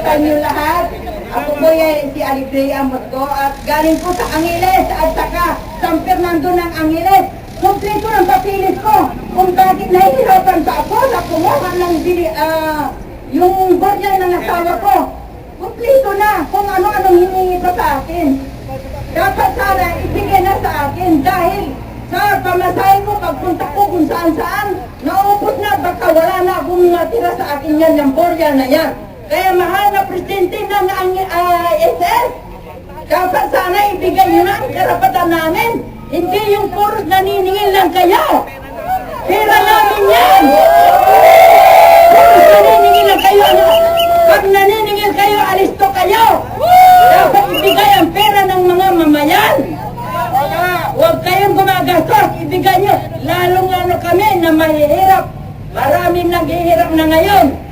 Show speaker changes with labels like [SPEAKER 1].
[SPEAKER 1] sa inyo lahat. Ako po yan si Alegria Mosco at galing po sa Angeles at saka San Fernando ng Angeles. Kompleto ng papilis ko kung bakit nahihirapan sa ako na kumuha ng bili, ah, yung borya ng asawa ko. Kompleto na kung ano-anong hiningi pa sa akin. Dapat sana ibigay na sa akin dahil sa pamasahe ko pagpunta ko kung saan saan, naubos na baka wala na akong natira sa akin yan yung borya na yan. Kaya mahal na presidente ng ang ah, SS, dapat sana ibigay nyo na ang karapatan namin. Hindi yung puros naniningil lang kayo. Pera namin yan! Puros naniningil lang kayo. Ano? Pag naniningil kayo, alisto kayo. Dapat ibigay ang pera ng mga mamayan. Huwag kayong gumagastos, ibigay nyo. Lalong ano kami na mahihirap. Maraming naghihirap na ngayon.